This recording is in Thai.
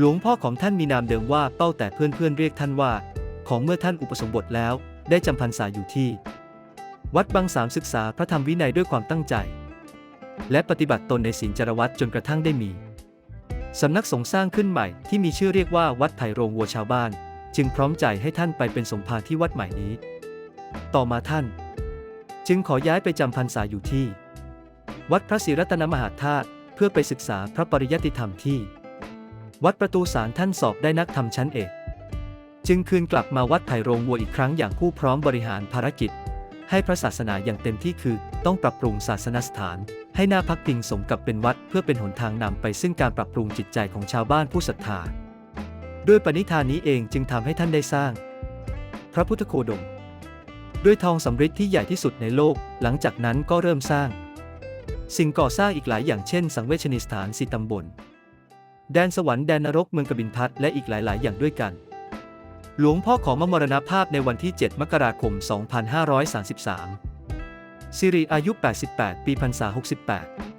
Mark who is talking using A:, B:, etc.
A: หลวงพ่อของท่านมีนามเดิมว่าเป้าแต่เพื่อนๆเรียกท่านว่า ของเมื่อท่านอุปสมบทแล้ว ได้จำพรรษาอยู่ที่ วัดบางสามศึกษาพระธรรมวินัยด้วยความตั้งใจ และปฏิบัติตนในศีลจรวัตจนกระทั่งได้มีสำนักสงฆ์สร้างขึ้นใหม่ที่มีชื่อเรียกว่าวัดไผ่โรงวัวชาวบ้าน จึงพร้อมใจให้ท่านไปเป็นสมภารที่วัดใหม่นี้ ต่อมาท่าน จึงขอย้ายไปจำพรรษาอยู่ที่ วัดพระศรีรัตนมหาธาตุเพื่อไปศึกษาพระปริยัติธรรมที่ วัดประตูสารท่านสอบได้นักธรรมชั้นเอก จึงคืนกลับมาวัดไผ่โรงวัวอีกครั้งอย่างผู้พร้อมบริหารภารกิจ ให้พระศาสนาอย่างเต็มที่คือต้องปรับปรุงศาสนสถาน ให้น่าพักพิงสมกับเป็นวัดเพื่อเป็นหนทางนำไปซึ่งการปรับปรุงจิตใจของชาวบ้านผู้ศรัทธาด้วยปณิธานนี้เองจึงทำให้ท่านได้สร้าง พระพุทธโคดม ด้วยทองสำริดที่ใหญ่ที่สุดในโลก หลังจากนั้นก็เริ่มสร้าง สิ่งก่อสร้างอีกหลายอย่างเช่น สังเวชนีสถานสีตำบล แดนสวรรค์แดนนรกเมืองกบินพัทและอีกหลาย ๆ อย่างด้วยกัน หลวงพ่อขอมมรณภาพในวันที่ 7 มกราคม 2533 สิริอายุ 88 ปีพรรษา 68